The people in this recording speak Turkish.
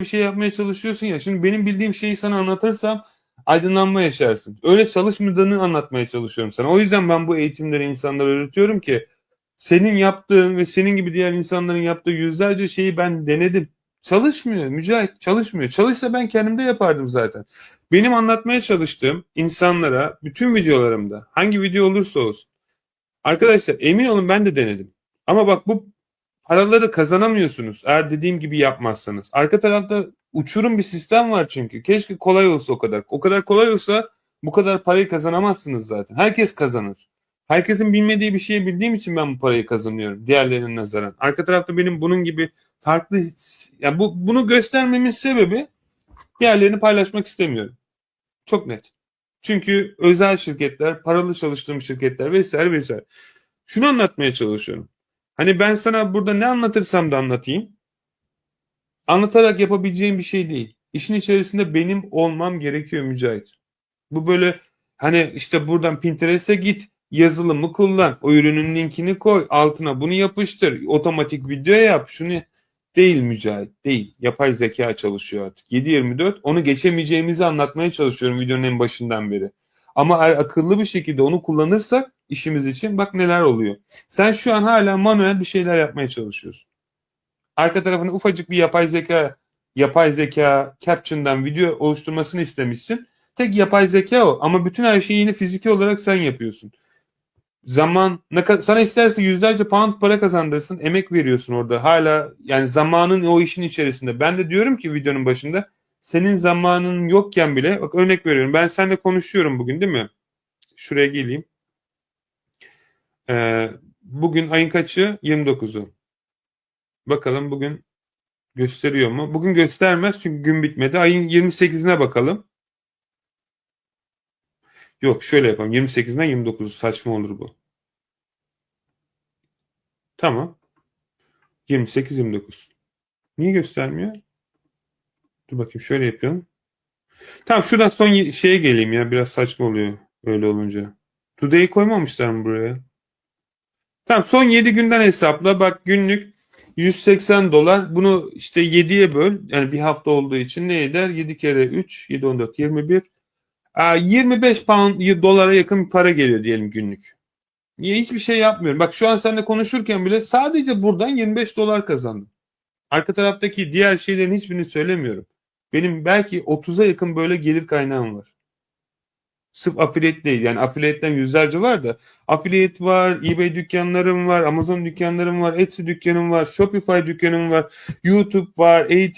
bir şey yapmaya çalışıyorsun ya. Şimdi benim bildiğim şeyi sana anlatırsam aydınlanma yaşarsın. Öyle çalışmadığını anlatmaya çalışıyorum sana. O yüzden ben bu eğitimleri insanlara öğretiyorum ki senin yaptığın ve senin gibi diğer insanların yaptığı yüzlerce şeyi ben denedim. Çalışmıyor Mücahit çalışmıyor. Çalışsa ben kendimde yapardım zaten. Benim anlatmaya çalıştığım insanlara bütün videolarımda hangi video olursa olsun. Arkadaşlar emin olun ben de denedim. Ama bak bu paraları kazanamıyorsunuz eğer dediğim gibi yapmazsanız. Arka tarafta uçurum bir sistem var çünkü. Keşke kolay olsa o kadar. O kadar kolay olsa bu kadar parayı kazanamazsınız zaten. Herkes kazanır. Herkesin bilmediği bir şeyi bildiğim için ben bu parayı kazanıyorum diğerlerine nazaran. Arka tarafta benim bunun gibi farklı yani bu bunu göstermemin sebebi diğerlerini paylaşmak istemiyorum. Çok net. Çünkü özel şirketler, paralı çalıştığım şirketler vesaire vesaire. Şunu anlatmaya çalışıyorum. Hani ben sana burada ne anlatırsam da anlatayım. Anlatarak yapabileceğim bir şey değil. İşin içerisinde benim olmam gerekiyor Mücahit. Bu böyle hani işte buradan Pinterest'e git, yazılımı kullan, o ürünün linkini koy, altına bunu yapıştır, otomatik video yap, şunu değil Mücahit, değil. Yapay zeka çalışıyor artık. 7-24 onu geçemeyeceğimizi anlatmaya çalışıyorum videonun en başından beri. Ama akıllı bir şekilde onu kullanırsak işimiz için bak neler oluyor. Sen şu an hala manuel bir şeyler yapmaya çalışıyorsun. Arka tarafına ufacık bir yapay zeka yapay zeka caption'dan video oluşturmasını istemişsin. Tek yapay zeka o ama bütün her şeyi yine fiziki olarak sen yapıyorsun. Zaman ne sana isterse yüzlerce pound para kazandırsın, emek veriyorsun orada. Hala yani zamanın o işin içerisinde. Ben de diyorum ki videonun başında senin zamanın yokken bile bak örnek veriyorum. Ben seninle konuşuyorum bugün değil mi? Şuraya geleyim. Ee, bugün ayın kaçı? 29'u. Bakalım bugün gösteriyor mu? Bugün göstermez çünkü gün bitmedi. Ayın 28'ine bakalım. Yok şöyle yapalım. 28'inden 29'u saçma olur bu. Tamam. 28 29. Niye göstermiyor? Dur bakayım şöyle yapıyorum. Tamam şuradan son ye- şeye geleyim ya. Biraz saçma oluyor öyle olunca. Today'i koymamışlar mı buraya? Tamam son 7 günden hesapla. Bak günlük 180 dolar. Bunu işte 7'ye böl. Yani bir hafta olduğu için ne eder? 7 kere 3, 7, 14, 21. Aa, 25 pound dolara yakın bir para geliyor diyelim günlük. Niye hiçbir şey yapmıyorum? Bak şu an seninle konuşurken bile sadece buradan 25 dolar kazandım. Arka taraftaki diğer şeylerin hiçbirini söylemiyorum. Benim belki 30'a yakın böyle gelir kaynağım var. Sırf affiliate değil. Yani affiliate'den yüzlerce var da. Affiliate var, eBay dükkanlarım var, Amazon dükkanlarım var, Etsy dükkanım var, Shopify dükkanım var, YouTube var, eğitim